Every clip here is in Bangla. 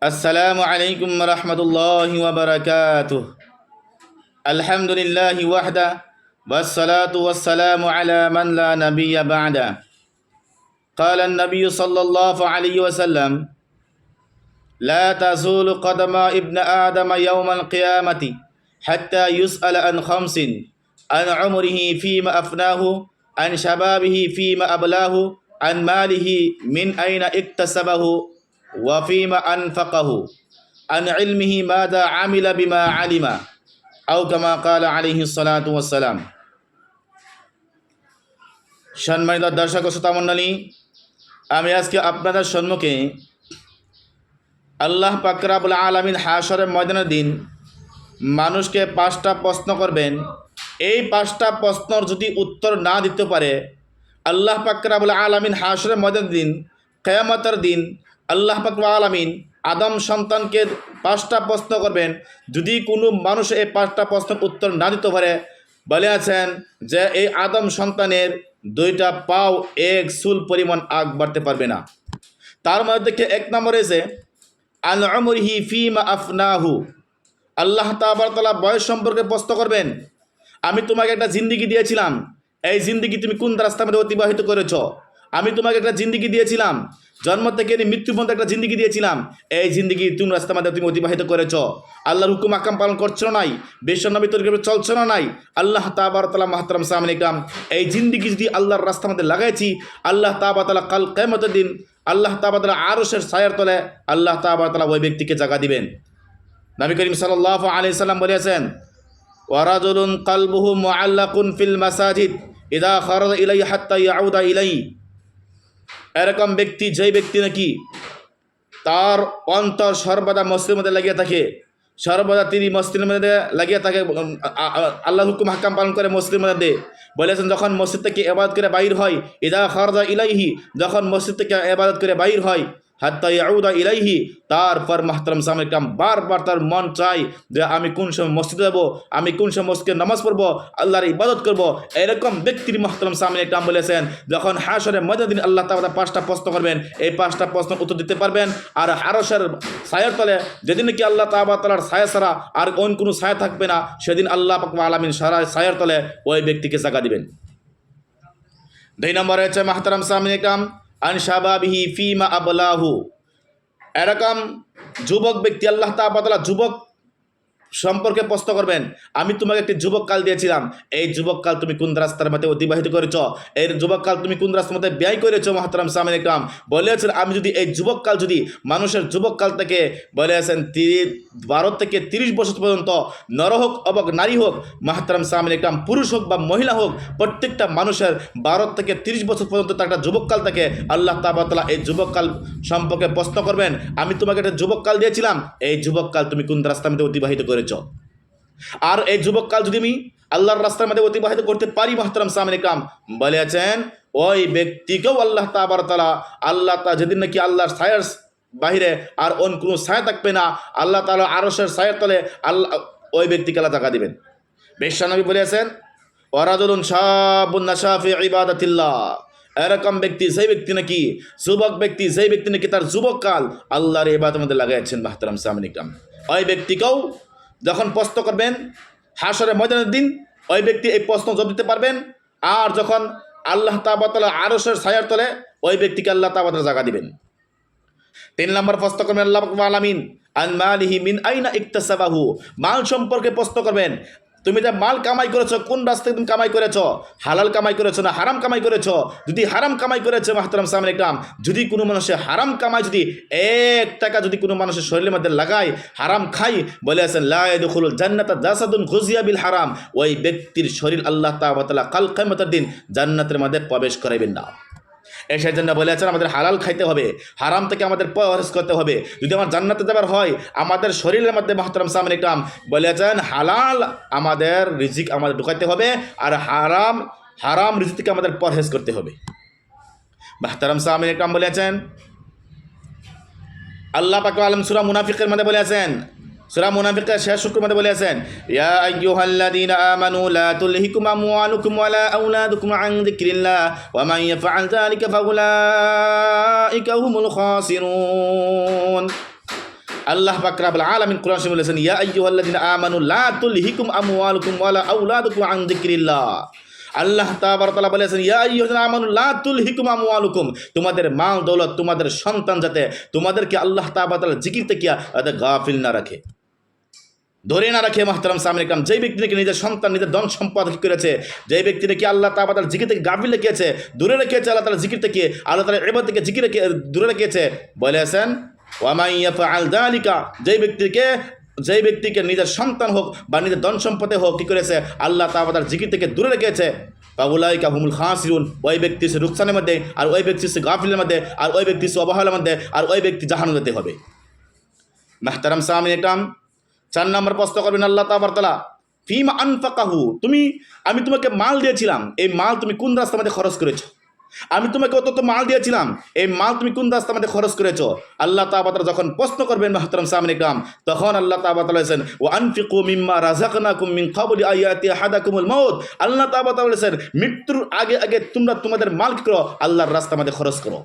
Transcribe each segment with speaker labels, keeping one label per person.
Speaker 1: السلام عليكم ورحمة الله وبركاته. الحمد لله وحده والصلاة والسلام على من لا نبي بعده. قال النبي صلى الله عليه وسلم لا تزول قدم ابن آدم يوم القيامة حتى يسأل عن خمس عن عمره فيما أفناه عن شبابه فيما أبلاه عن ماله من أين اكتسبه؟ ওয়াফিমা আনফাকাহু, আন ইলমিহি মাদা আমিলা বিমা আলিমা আউ কামা কাল আলিহি সালাতাম সম্মানিত দর্শক শ্রোতামণ্ডলী আমি আজকে আপনাদের সম্মুখে আল্লাহ পাকরাবুল আলমিন হাসরের ময়দানের দিন মানুষকে পাঁচটা প্রশ্ন করবেন। এই পাঁচটা প্রশ্নর যদি উত্তর না দিতে পারে, আল্লাহ পাকরাবুল আলমিন হাসরের ময়দানের দিন, কেয়ামতের দিন আল্লাহ পাকর আলমিন আদম সন্তানকে পাঁচটা প্রশ্ন করবেন। যদি কোনো মানুষ এই পাঁচটা প্রশ্নের উত্তর না দিতে পারে, বলে আছেন যে এই আদম সন্তানের দুইটা পাও এক সুল পরিমাণ আগ বাড়তে পারবে না। তার মধ্যে এক নম্বর এসে, আল আমরিহি ফিমা আফনাহু। আল্লাহ তালা বয়স সম্পর্কে প্রশ্ন করবেন, আমি তোমাকে একটা জিন্দিগি দিয়েছিলাম। এই জিন্দিগি তুমি কোন রাস্তার মধ্যে অতিবাহিত করেছ? আমি তোমাকে একটা জিন্দিগি দিয়েছিলাম। জন্ম থেকে নিয়ে মৃত্যু পর্যন্ত একটা জিন্দিগি দিয়েছিলাম। এই জিন্দিগি তুমি রাস্তার মধ্যে তুমি অতিবাহিত করেছ। আল্লাহর হুকুম আকাম পালন করছ না নাই? বিশ্বনবী তরিকে চলছো না নাই? আল্লাহ তাবার তালা মাহতারাম সামনে ইকরাম এই জিন্দিগি যদি আল্লাহর রাস্তার মধ্যে লাগাইছি, আল্লাহ তাবা তালা কাল কেমতের দিন আল্লাহ তাবা তালা আরশের সায়ের তলে আল্লাহ তাবা তালা ওই ব্যক্তিকে জায়গা দিবেন। নবী করিম সাল্লাহ আলি সাল্লাম বলেছেন ওয়ারাজুলুন কালবুহু মুআল্লাকুন ফিল মাসাজিদ, ইদা খরজ ইলাই হাত্তা ইয়াউদা ইলাই এরকম ব্যক্তি, যেই ব্যক্তি নাকি তার অন্তর সর্বদা মসজিদের মধ্যে লাগিয়ে থাকে, সর্বদা তিনি মসজিদের মধ্যে লাগিয়ে থাকে আল্লাহ হুকুম, হাক্কাম পালন করে মসজিদের মধ্যে। বলেছেন, যখন মসজিদ থেকে এবাদত করে বাইর হয়, ইদা খরজা ইলাইহি, যখন মসজিদ থেকে এবাদত করে বাইর হয় হাত্তা ইলাইহি তারপর মাহতারাম সামনে কাম বারবার তার মন চাই যে আমি কোন সময় মসজিদে যাব, আমি কোন সময় মসজিদে নামাজ পড়ব, আল্লাহর ইবাদত করব। এরকম ব্যক্তির মাহতারাম সামনে কাম বলেছেন, যখন হাসরে মধ্যে আল্লাহ তাআলা পাঁচটা প্রশ্ন করবেন, এই পাঁচটা প্রশ্ন উত্তর দিতে পারবেন। আর হারসের ছায়ার তলে যেদিন কি আল্লাহ তাবা তালার ছায়া ছাড়া আর অন্য কোনো ছায়া থাকবে না, সেদিন আল্লাহ পাক আলামিন সারা ছায়ার তলে ওই ব্যক্তিকে জায়গা দিবেন। দুই নম্বর হচ্ছে মাহতারাম সামিন কাম আনসাবাবিহি ফিমা আবলাহু। এরকম যুবক ব্যক্তি আল্লাহ তালা যুবক সম্পর্কে প্রশ্ন করবেন। আমি তোমাকে একটি যুবককাল দিয়েছিলাম। এই যুবককাল তুমি কোন রাস্তার মধ্যে অতিবাহিত করেছ? এই যুবককাল তুমি কোন রাস্তার মধ্যে ব্যয় করেছ, মহাতারাম সামিন ইকরাম বলেছেন আমি যদি এই যুবককাল যদি মানুষের যুবককাল থেকে বলেছেন তিরিশ, বারো থেকে তিরিশ বছর পর্যন্ত নর হোক, অবক নারী হোক, মাহাতারাম সামিন ইকরাম পুরুষ হোক বা মহিলা হোক, প্রত্যেকটা মানুষের বারো থেকে তিরিশ বছর পর্যন্ত তার একটা যুবককাল থাকে। আল্লাহ তাবাতলা এই যুবককাল সম্পর্কে প্রশ্ন করবেন। আমি তোমাকে একটা যুবককাল দিয়েছিলাম। এই যুবককাল তুমি কোন রাস্তার মধ্যে অতিবাহিত করেছ আর এই যুবককাল যদি আমি আল্লাহর রাস্তার মধ্যে অতিবাহিত করতে পারি, মাহতারাম সামিন ইকরাম বলেছেন, ওই ব্যক্তিকেও আল্লাহ তাবার তালা আল্লাহ তা যেদিন নাকি আল্লাহর সায়ার বাহিরে আর অন্য কোনো ছায়া থাকবে না, আল্লাহ তালা আরসের ছায়ের তলে আল্লাহ, ওই ব্যক্তিকে আল্লাহ টাকা দিবেন। বেশানবী বলেছেন ওরাজুলুন শাহুন্না শাফি ইবাদাতিল্লাহ। এরকম ব্যক্তি, সেই ব্যক্তি নাকি, যুবক ব্যক্তি, সেই ব্যক্তি নাকি তার যুবককাল আল্লাহর এবাদের মধ্যে লাগাইছেন মাহতারাম সামিন ইকরাম ওই ব্যক্তিকেও যখন প্রশ্ন করবেন হাসরের ময়দানের দিন, ওই ব্যক্তি এই প্রশ্ন জব দিতে পারবেন। আর যখন আল্লাহ তাবাতালা আরসের ছায়ার তলে, ওই ব্যক্তিকে আল্লাহ তাবাতালা জায়গা দিবেন। তিন নম্বর প্রশ্ন করবেন, আল্লাহ আলামিন আন মালিহি মিন আইনা ইকতাসাবাহু? মাল সম্পর্কে প্রশ্ন করবেন তুমি যে মাল কামাই করেছ, কোন রাস্তায় তুমি কামাই করেছ? হালাল কামাই করেছ না হারাম কামাই করেছ? যদি হারাম কামাই করেছ, মাহতারাম সামনে কাম যদি কোনো মানুষের হারাম কামাই, যদি এক টাকা যদি কোনো মানুষের শরীরের মধ্যে লাগায়, হারাম খাই বলে আছেন লাইদুল জান্নাত জাসাদুন খুজিয়া বিল হারাম, ওই ব্যক্তির শরীর আল্লাহ তাবাতালা কাল কামতের দিন জান্নাতের মধ্যে প্রবেশ করাইবেন না। এসের জন্য বলেছেন আমাদের হালাল খাইতে হবে, হারাম থেকে আমাদের পরহেজ করতে হবে। যদি আমার জান্নাতে যাবার হয়, আমাদের শরীরের মধ্যে মাহতারাম সামনে ইকরাম বলেছেন হালাল আমাদের রিজিক আমাদের ঢুকাইতে হবে আর হারাম হারাম রিজিক থেকে আমাদের পরহেজ করতে হবে। মাহতারাম সামনে ইকরাম বলেছেন আল্লাহ পাক আলম সুরা মুনাফিকের মধ্যে বলেছেন সুরা মুনাফিকের শেষ শুক্র মধ্যে বলেছেন ইয়া আইয়ুহাল্লাযীনা আমানু লা তুলহিকুম আমওয়ালুকুম ওয়ালা আওলাদুকুম আন যিকরিল্লাহ, ওয়া মান ইয়াফআল যালিকা ফাউলাইকা হুমুল খাসিরুন. আল্লাহ বাকরাবুল আলামিন কোরআন শরীফে বলেছেন, ইয়া আইয়ুহাল্লাযিনা আমানু লা তুলহিকুম আমওয়ালুকুম ওয়ালা আওলাদুকুম আন যিকরিল্লাহ. আল্লাহ তাআলা বলেছেন, ইয়া আইয়ুহাল্লাযিনা আমানু লা তুলহিকুম আমওয়ালুকুম, তোমাদের মাল দৌলত তোমাদের সন্তান যাতে তোমাদেরকে আল্লাহ তাআলা জিকির থেকে যাতে গাফিল না রাখে। ধরে না রাখে মাহতারাম সামনে কাম যেই ব্যক্তি নাকি নিজের সন্তান, নিজের ধন সম্পদ করেছে যেই ব্যক্তি নাকি আল্লাহ তাআলা জিকির থেকে গাফিল রেখেছে, দূরে রেখেছে আল্লাহ তাআলা জিকির থেকে, আল্লাহ তাআলা এবার থেকে জিকির রেখে, দূরে রেখেছে বলেছেন ওয়ামাইয়া আল দালিকা যেই ব্যক্তিকে যেই ব্যক্তিকে নিজের সন্তান হোক বা নিজের ধন সম্পদে হোক, কী করেছে? আল্লাহ তাআলার জিকির থেকে দূরে রেখেছে। বাবুলাইকা হুমুল খাসিরুন। ওই ব্যক্তি সে রুকসানের মধ্যে, আর ওই ব্যক্তি সে গাফিলের মধ্যে, আর ওই ব্যক্তি সে অবহেলার মধ্যে, আর ওই ব্যক্তি জাহান্ন যেতে হবে। মাহতারাম সামিন চার নম্বর প্রশ্ন করবেন আল্লাহ তাবারতালা ফিম আনফাকাহু, তুমি, আমি তোমাকে মাল দিয়েছিলাম, এই মাল তুমি কোন রাস্তার মধ্যে খরচ করেছ? আমি তোমাকে অত মাল দিয়েছিলাম, এই মাল তুমি কোন রাস্তা মধ্যে খরচ করেছ? আল্লাহ তাবাতালা যখন প্রশ্ন করবেন মাহতারাম সামনে কাম তখন আল্লাহ তাবাতালা বলেছেন ও আনফিকু মিম্মা রাজাকনাকুম মিন কাবলি আয়াতি হাদা কুমুল মাউত। আল্লাহ তাবাতালা বলেছেন, মৃত্যুর আগে আগে তোমরা তোমাদের মাল করো? আল্লাহর রাস্তা মধ্যে খরচ করো।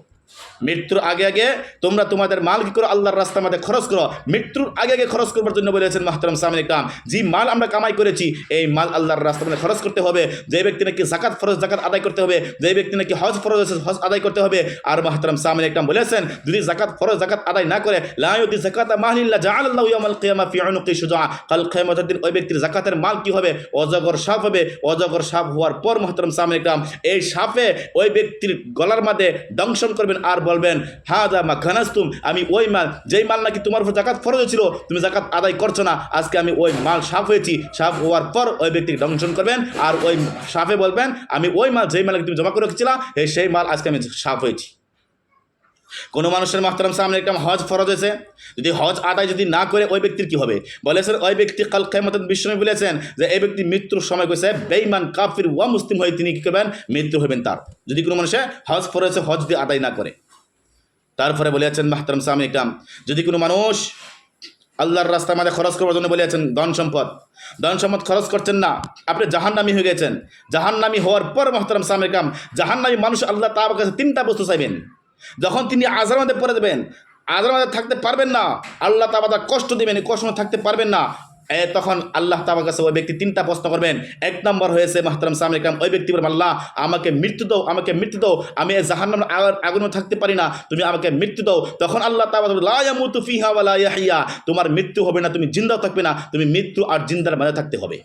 Speaker 1: মৃত্যুর আগে আগে তোমরা তোমাদের মাল কি করো? আল্লাহর রাস্তার মধ্যে খরচ করো। মৃত্যুর আগে আগে খরচ করবার জন্য বলেছেন মাহতারাম সামনে কাম যে মাল আমরা কামাই করেছি, এই মাল আল্লাহর রাস্তার মধ্যে খরচ করতে হবে। যে ব্যক্তি নাকি জাকাত ফরজ জাকাত আদায় করতে হবে, যে ব্যক্তি নাকি হজ ফরজ আছে, হজ আদায় করতে হবে। আর মাহতারাম সামনে কাম বলেছেন, যদি জাকাত ফরজ জাকাত আদায় না করে লায়তি জাকাত মাহিল্লা মাহলিল্লাহ জাআলাল্লাহু ইয়াউমাল কিয়ামা ফি উনুকি শুজা কাল কিয়ামতের দিন ওই ব্যক্তির জাকাতের মাল কি হবে? অজগর সাপ হবে। অজগর সাপ হওয়ার পর মাহতারাম সামনে কাম এই সাপে ওই ব্যক্তির গলার মধ্যে দংশন করবেন আর বলবেন হ্যাঁ দা মা খানাস্তুম, আমি ওই মাল, যেই মাল নাকি তোমার উপর জাকাত ফরজ ছিল তুমি জাকাত আদায় করছ না। আজকে আমি ওই মাল সাফ হয়েছি। সাফ হওয়ার পর ওই ব্যক্তিকে দংশন করবেন আর ওই সাফে বলবেন, আমি ওই মাল, যেই মাল তুমি জমা করে রেখেছিলাম সেই মাল আজকে আমি সাফ হয়েছি। কোনো মানুষের মাহতারাম সামনে একটা হজ ফরজ হয়েছে। যদি হজ আদায় যদি না করে, ওই ব্যক্তির কি হবে? বলেছেন ওই ব্যক্তি কাল খেমত বিষ্ণু বলেছেন যে, এই ব্যক্তি মৃত্যুর সময় কইছে বেইমান কাফির ওয়া মুসলিম হয়ে তিনি কি করবেন? মৃত্যু হবেন তার। যদি কোনো মানুষে হজ ফরজ হয়েছে, হজ যদি আদায় না করে। তারপরে বলে বলেছেন মাহতারাম সামনে ইকরাম যদি কোনো মানুষ আল্লাহর রাস্তার মাঝে খরচ করবার জন্য বলেছেন ধন সম্পদ ধন সম্পদ খরচ করছেন না, আপনি জাহান্নামি হয়ে গেছেন। জাহান্নামি হওয়ার পর মহতারাম সামনে কাম জাহান্নামি মানুষ আল্লাহ তার কাছে তিনটা বস্তু চাইবেন। যখন তিনি আজার মধ্যে পড়ে দেবেন আজার মধ্যে থাকতে পারবেন না, আল্লাহ তাবাদা কষ্ট দেবেন কষ্ট থাকতে পারবেন না তখন আল্লাহ তাবার কাছে ওই ব্যক্তি তিনটা প্রশ্ন করবেন। এক নম্বর হয়েছে, মাহতারাম সামনে কাম ওই ব্যক্তি বলবেন, আল্লাহ, আমাকে মৃত্যু দাও, আমাকে মৃত্যু দাও, আমি এই জাহান্নাম আগুনে থাকতে পারি না, তুমি আমাকে মৃত্যু দাও। তখন আল্লাহ তাবার লা ইয়ামুতু ফিহা ওয়া লা ইয়াহইয়া তোমার মৃত্যু হবে না, তুমি জিন্দাও থাকবে না, তুমি মৃত্যু আর জিন্দার মাঝে থাকতে হবে।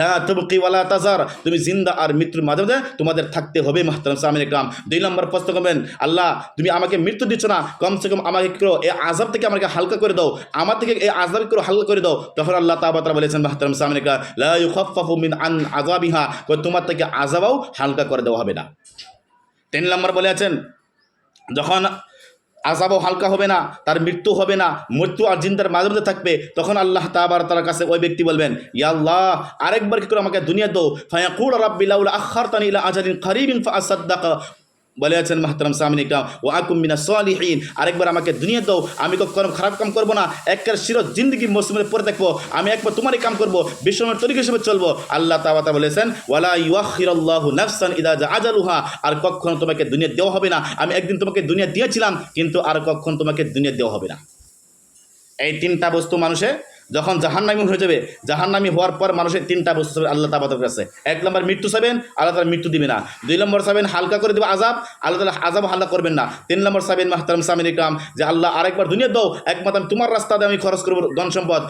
Speaker 1: লা তবকি ওয়ালা তাজার। তুমি জিন্দা আর মৃত্যুর মাঝে মাঝে তোমাদের থাকতে হবে, মাহতারাম সামিন ইকরাম। দুই নম্বর প্রশ্ন করবেন, আল্লাহ, তুমি আমাকে মৃত্যু দিচ্ছ না, কমসে কম আমাকে করো, এই আজাব থেকে আমাকে হালকা করে দাও, আমার থেকে এই আজাব করে, হালকা করে দাও। তখন আল্লাহ তাবাতারা বলেছেন, মাহতারাম সামিন ইকরাম, লা ইউখাফফাফু মিন আন আযাবিহা তোমার থেকে আজাবাও হালকা করে দেওয়া হবে না। তিন নম্বর বলে আছেন, যখন আজাবও হালকা হবে না, তার মৃত্যু হবে না, মৃত্যু আর জিন্দার মাঝে মধ্যে থাকবে। তখন আল্লাহ তাবার তার কাছে ওই ব্যক্তি বলবেন ইয়াল্লাহ আরেকবার কি করে আমাকে দুনিয়া দো ফায়াকুর রাব্বিলাউল আখার তানি ইলা আজালিন খারিবিন ফা আসাদ্দাকা বলে আছেন মাহতারাম সামিন ইকরাম ও আকুম মিনা সালিহিন। আরেকবার আমাকে দুনিয়া দাও, আমি কখনো খারাপ কাম করব না। একবার শির জিন্দগি মৌসুমে পরে দেখব, আমি একবার তোমারই কাম করব বিশ্বের তরিকা হিসেবে চলবো। আল্লাহ তাবাতা বলেছেন, ওয়ালা ইউখিরাল্লাহু নাফসান ইদা আজালুহা আর কখনো তোমাকে দুনিয়া দেওয়া হবে না। আমি একদিন তোমাকে দুনিয়া দিয়েছিলাম, কিন্তু আর কখনো তোমাকে দুনিয়া দেওয়া হবে না। এই তিনটা বস্তু মানুষে যখন জাহান্নামি হয়ে যাবে, জাহান্নামি হওয়ার পর মানুষের তিনটা বস্তু চাবে আল্লাহ তাবাদের কাছে। এক নম্বর মৃত্যু চাবেন, আল্লাহ তালা মৃত্যু দিবে না। দুই নম্বর চাবেন হালকা করে দেবে আজাব আল্লাহ তালা আজাব হালকা করবেন না। তিন নম্বর চাবেন মাহতারাম সামিন ইকরাম, যে আল্লাহ আরেকবার দুনিয়া দাও, একমাত্র আমি তোমার রাস্তাতে আমি খরচ করব ধন সম্পদ।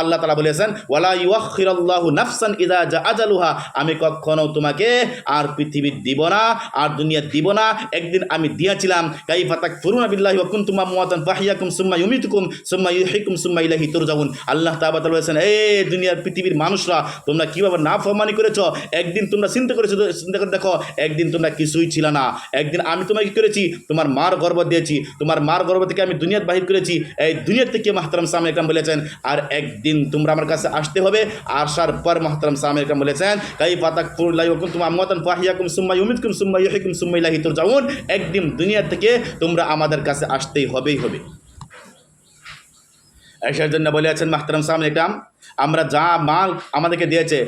Speaker 1: আল্লাহ তালা বলেছেন, ওয়ালা ইউখিরাল্লাহু নাফসান ইদা জা আজালুহা আমি কখনো তোমাকে আর পৃথিবী দিব না, আর দুনিয়া দিব না। একদিন আমি দিয়েছিলাম, কাইফা তাক ফুরুনা বিল্লাহি ওয়া কুনতুম আমওয়াতান ফাহিয়াকুম সুম্মা ইউমিতুকুম সুম্মা ইউহিকুম সুম্মা ইলাইহি তুরজাউন। আল্লাহ তাআলা বলেছেন এই দুনিয়ার পৃথিবীর মানুষরা, তোমরা কীভাবে না ফরমানি করেছ? একদিন তোমরা চিন্তা করেছ, চিন্তা করে দেখো, একদিন তোমরা কিছুই ছিল না। একদিন আমি তোমাকে কি করেছি? তোমার মার গর্ব দিয়েছি। তোমার মার গর্ব থেকে আমি দুনিয়ার বাহির করেছি। এই দুনিয়ার থেকে মাহতারাম সামনে একরাম বলেছেন, আর একদিন তোমরা আমার কাছে আসতে হবে। আসার পর মাহতারাম সামনে একরাম বলেছেন কাই পাতাক ফুরলাই ওকুম তোমার আমতান ফাহিয়াকুম সুম্মা ইউমিদকুম সুম্মা ইউহিকুম সুম্মা ইলাহি তুরজাউন। একদিন দুনিয়া থেকে তোমরা আমাদের কাছে আসতেই হবেই হবে এসার জন্য বলে আছেন মাহতারাম সামনে একরাম, আমরা যা মাল আমাদেরকে দিয়েছে,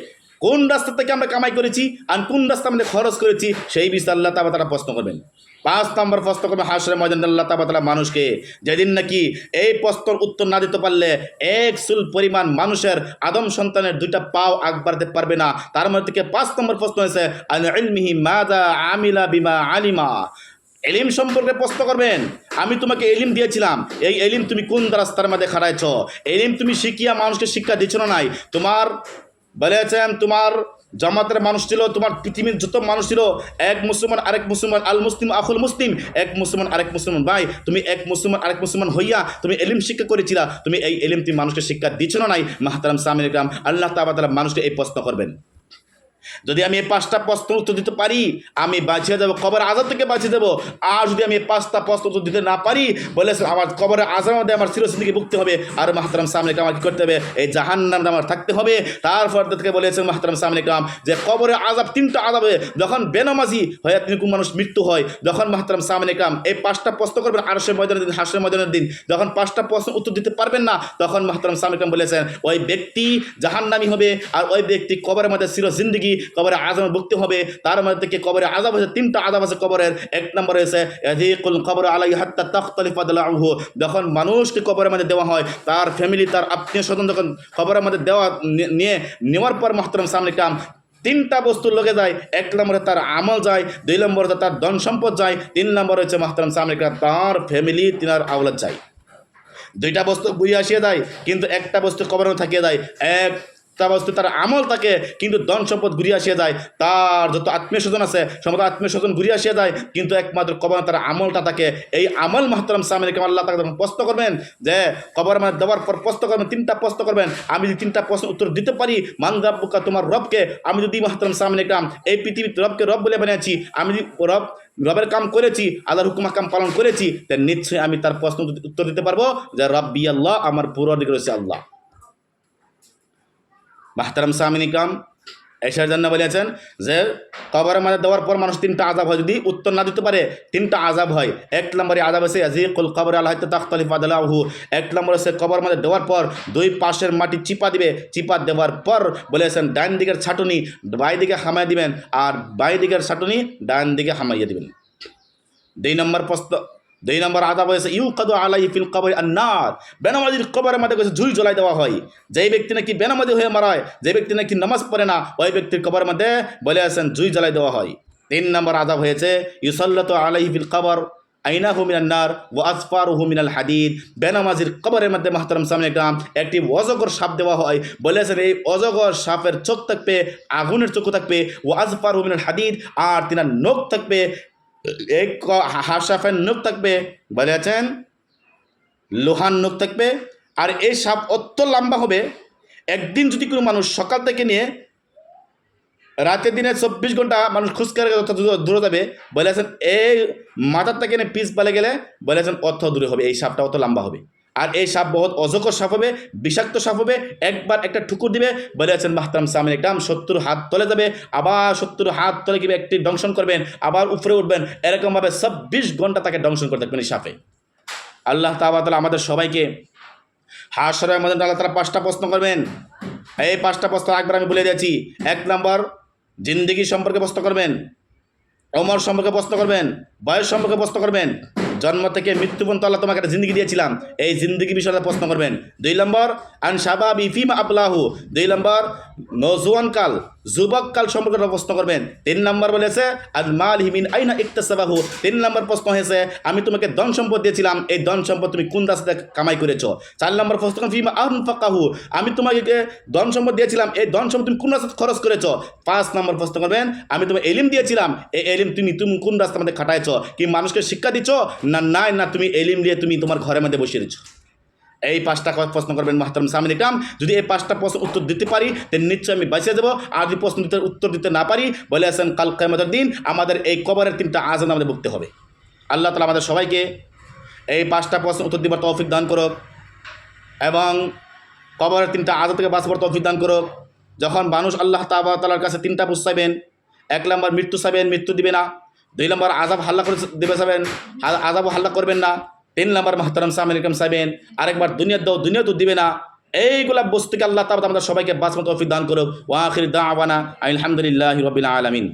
Speaker 1: কোন রাস্তা থেকে আমরা কামাই করেছি আর কোন রাস্তা আমাদের খরচ করেছি, সেই বিষয়ে আল্লাহ তাবা তারা প্রশ্ন করবেন। পাঁচ নম্বর প্রশ্ন করবে হাসরে ময়দান আল্লাহ তাবা তালা মানুষকে, যেদিন নাকি এই প্রশ্নের উত্তর না দিতে পারলে এক সুল পরিমাণ মানুষের আদম সন্তানের দুইটা পাও আগ বাড়তে পারবে না। তার মধ্যে থেকে পাঁচ নম্বর প্রশ্ন হয়েছে আমিলা বিমা আলিমা? এলিম সম্পর্কে প্রশ্ন করবেন। আমি তোমাকে এলিম দিয়েছিলাম। এই এলিম তুমি কোন রাস্তার মধ্যে খাড়াইছ? এলিম তুমি শিখিয়া মানুষকে শিক্ষা দিচ্ছ না নাই? তোমার বলেছেন তোমার জামাতের মানুষ ছিল, তোমার পৃথিবীর যত মানুষ ছিল, এক মুসলমান, আরেক মুসলমান, আল মুসলিম, আখুল মুসলিম, এক মুসলমান, আরেক মুসলমান। ভাই, তুমি এক মুসলমান, আরেক মুসলমান হইয়া তুমি এলিম শিক্ষা করেছিলা, তুমি এই এলিম তুমি মানুষকে শিক্ষা দিচ্ছ না নাই? মাহাতারাম সামিন ইকরাম, আল্লাহ তাবাতালা মানুষকে এই প্রশ্ন করবেন। যদি আমি এই পাঁচটা প্রশ্ন উত্তর দিতে পারি, আমি বাঁচিয়ে যাব কবর আজাব থেকে বাঁচিয়ে দেবো। আর যদি আমি এই পাঁচটা প্রশ্ন উত্তর দিতে না পারি, বলে আমার কবরের আজাব মধ্যে আমার চিরসিন্দিকে ভুগতে হবে। আর মাহতারাম সামনে আমার কী করতে হবে? এই জাহান নাম আমার থাকতে হবে। তারপর থেকে বলেছেন মাহতারাম সামনে কাম যে কবরের আজাব তিনটা আজাবে, যখন বেনামাজি হয়ে তিনি কোন মানুষ মৃত্যু হয়, যখন মাহতারাম সামনে কাম এই পাঁচটা প্রশ্ন করবেন আরশের ময়দানের দিন হাসের ময়দানের দিন, যখন পাঁচটা প্রশ্ন উত্তর দিতে পারবেন না, তখন মাহতারাম সামনে কাম বলেছেন, ওই ব্যক্তি জাহান্নামি হবে, আর ওই ব্যক্তি কবরের মধ্যে চির জিন্দগি কবরে আজাব ভুগতে হবে। তার মধ্যে থেকে কবরে আজাব হয়েছে, তিনটা আজাব আছে কবরের। এক নম্বর হয়েছে এদিকুল কবর আলাই হাত্তা তখতলিফ আদলাহু যখন মানুষকে কবরের মধ্যে দেওয়া হয়, তার ফ্যামিলি তার আত্মীয় স্বজন যখন কবরের মধ্যে দেওয়া নিয়ে, নেওয়ার পর মাহতারাম সামনে কাম তিনটা বস্তুর লোকে যায়। এক নম্বরে তার আমল যায়, দুই নম্বরে তার ধন সম্পদ যায়, তিন নম্বর হচ্ছে মাহতারাম সামনে কাম তার ফ্যামিলি তিনার আওলাদ যায়। দুইটা বস্তু বুঝে আসিয়ে দেয় কিন্তু একটা বস্তু কবরে থাকিয়ে দেয় একটা বস্তু তার আমল থাকে কিন্তু ধন সম্পদ ঘুরিয়ে আসিয়ে যায়। তার যত আত্মীয় স্বজন আছে, সমস্ত আত্মীয় স্বজন ঘুরিয়ে আসিয়ে যায়, কিন্তু একমাত্র কবর তার আমলটা থাকে এই আমল মাহতারাম সামনে কেমন আল্লাহ তাকে যখন প্রশ্ন করবেন যে, কবর মানে দেওয়ার পর প্রশ্ন করবেন, তিনটা প্রশ্ন করবেন, আমি যদি তিনটা প্রশ্ন উত্তর দিতে পারি মান রাব্বুকা তোমার রবকে, আমি যদি মাহতারাম সামনে কাম এই পৃথিবীর রবকে রব বলে বানিয়েছি, আমি যদি রব, রবের কাম করেছি, আল্লাহর হুকুমা কাম পালন করেছি তাই নিশ্চয়ই আমি তার প্রশ্ন উত্তর দিতে পারব যে, রব্বি আল্লাহ, আমার পুরো রয়েছে আল্লাহ। মাহতারাম সামিনী কাম এসার জন্য বলেছেন যে, কবরের মাঝে দেওয়ার পর মানুষ তিনটা আজাব হয়। যদি উত্তর না দিতে পারে, তিনটা আজাব হয়। এক নম্বরে আজাব আছে আজিকুল কবর আল্লাহ তাখতালিফ আদালাহু। এক নম্বর আছে কবর মাঝে দেওয়ার পর দুই পাশের মাটি চিপা দিবে। চিপা দেওয়ার পর বলেছেন, ডান দিকের ছাটুনি বাই দিকে হামাই দিবেন আর বাই দিকের ছাটুনি ডান দিকে হামাইয়ে দিবেন। দুই নম্বর প্রশ্ন দুই নম্বর আদাব হয়েছে ইউ কাদু আলাই ফিল কবর আন্নার। বেনামাজির কবরের মধ্যে কিছু ঝুই জ্বলাই দেওয়া হয়। যেই ব্যক্তি নাকি বেনামাজি হয়ে মারায় যে ব্যক্তি নাকি নামাজ পড়ে না, ওই ব্যক্তির কবরের মধ্যে বলে আসেন জুই জ্বলাই দেওয়া হয়। তিন নম্বর আদাব হয়েছে, ইউসল্লত আলাই ফিল কবর আইনা হুমিনান্নার ও আসফার হুমিনাল হাদিদ। বেনামাজির কবরের মধ্যে মাহতারাম সামনে গ্রাম, একটি অজগর সাপ দেওয়া হয়। বলেছেন এই অজগর সাপের চোখ থাকবে, আগুনের চোখ থাকবে ও আজফার হুমিনাল হাদিদ, আর তিনার নখ থাকবে এক হাসাফের নোখ থাকবে বলে আছেন লোহার নখ থাকবে আর এই সাপ অত লম্বা হবে একদিন যদি কোনো মানুষ সকাল থেকে নিয়ে রাতের দিনে চব্বিশ ঘণ্টা মানুষ খুচকার দূর- যাবে বলেছেন এই মাথার থেকে নিয়ে পিস পালে গেলে বলেছেন অত দূরে হবে এই সাপটা অত লম্বা হবে আর এই সাপ বহুত অজকর সাপ হবে, বিষাক্ত সাপ হবে, একবার একটা ঠুকুর দিবে বলেছেন মাহতারাম সামিন। একদম সত্তর হাত তলে যাবে, আবার সত্তর হাত তলে গিয়ে একটি দংশন করবেন, আবার উপরে উঠবেন। এরকমভাবে চব্বিশ ঘণ্টা তাকে দংশন করতে থাকবেন এই সাপে। আল্লাহ তাবাতালা আমাদের সবাইকে হাসরের মধ্যে আল্লাহ তারা পাঁচটা প্রশ্ন করবেন। এই পাঁচটা প্রশ্ন একবার আমি বলে দিয়েছি এক নম্বর, জিন্দগি সম্পর্কে প্রশ্ন করবেন অমর সম্পর্কে প্রশ্ন করবেন, বয়স সম্পর্কে প্রশ্ন করবেন জন্ম থেকে মৃত্যু পর্যন্ত আল্লাহ তোমাকে একটা জিন্দগি দিয়েছিলাম। এই জিন্দগি বিষয়ে প্রশ্ন করবেন। দুই নম্বর, আন শাবাব ইফিম আবলাহু। দুই নম্বর নজওয়ান কাল, যুবক কাল সম্পর্কে প্রশ্ন করবেন। তিন নম্বর বলেছে, আল মাল হিমিন আইনা ইকতাসাবাহু। তিন নম্বর প্রশ্ন হয়েছে, আমি তোমাকে ধন সম্পদ দিয়েছিলাম। এই ধন সম্পদ তুমি কোন রাস্তা থেকে কামাই করেছ? চার নম্বর প্রশ্ন, ফিমা আহন ফাকাহু আমি তোমাকে ধন সম্পদ দিয়েছিলাম। এই ধন সম্পদ তুমি কোন রাস্তা খরচ করেছ? পাঁচ নম্বর প্রশ্ন করবেন, আমি তোমাকে এলিম দিয়েছিলাম। এই এলিম তুমি তুমি কোন রাস্তার মধ্যে খাটাইছ? কি মানুষকে শিক্ষা দিচ্ছ না, নাই, না, তুমি এলিম দিয়ে তুমি তোমার ঘরের মধ্যে বসে দিচ্ছ। এই পাঁচটা প্রশ্ন করবেন মাহতারাম সামিন ইকরাম। যদি এই পাঁচটা প্রশ্ন উত্তর দিতে পারি তাহলে নিশ্চয়ই আমি বাঁচিয়ে দেবো আর যদি প্রশ্ন দিতে উত্তর দিতে না পারি, বলে আসেন কাল কেমতের দিন আমাদের এই কবরের তিনটা আজান আমাদের ভুগতে হবে। আল্লাহ তালা আমাদের সবাইকে এই পাঁচটা প্রশ্ন উত্তর দিবার তৌফিক দান করুক। এবং কবরের তিনটা আজাদ থেকে বাঁচবার তৌফিক দান করুক। যখন মানুষ আল্লাহ তালার কাছে তিনটা পুষ চাইবেন, এক নম্বর মৃত্যু চাইবেন, মৃত্যু দিবে না। দুই নম্বর আজাব হাল্লা করে দেবে যাবেন আজাব হাল্লা করবেন না। তিন নম্বর মাহতারাম সামিল ইকরাম সাহেবেন। আরেকবার দুনিয়ার দাও দুনিয়া তো দিবে না। এইগুলা বস্তুকে আল্লাহ তাবাদ আমাদের সবাইকে বাসমত অফিদান দান করুক। ওয়া আখির আবানা আলহামদুলিল্লাহ রবিল আলামিন।